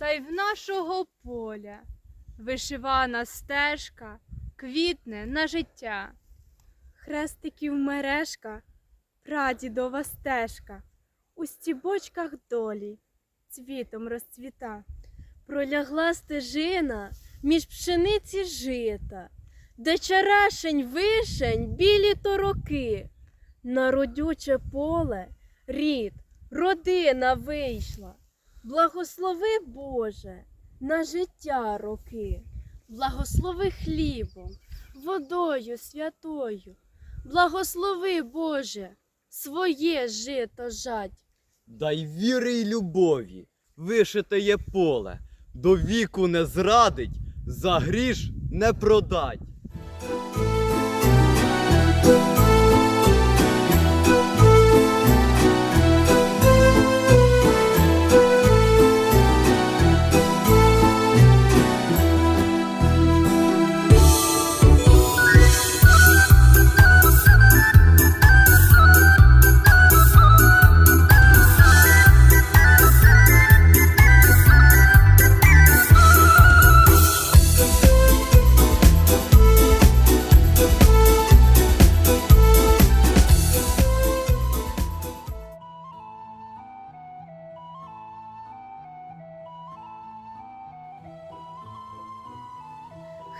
хай в нашого поля вишивана стежка квітне на життя. Хрестиків мережка, прадідова стежка, у стібочках долі цвітом розцвіта. Пролягла стежина між пшениці жита, де черешень, вишень, білі тороки. На родюче поле рід, родина вийшла. Благослови, Боже, на життя роки. Благослови хлібом, водою святою. Благослови, Боже, своє жито жать. Дай віри й любові, вишите є поле, до віку не зрадить, за гріш не продать.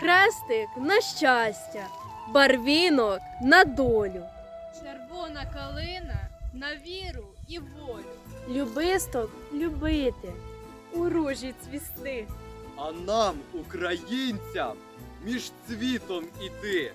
Хрестик на щастя, барвінок на долю, Червона калина на віру і волю. любисток любити, у ружі цвісти. А нам, українцям, між цвітом іти,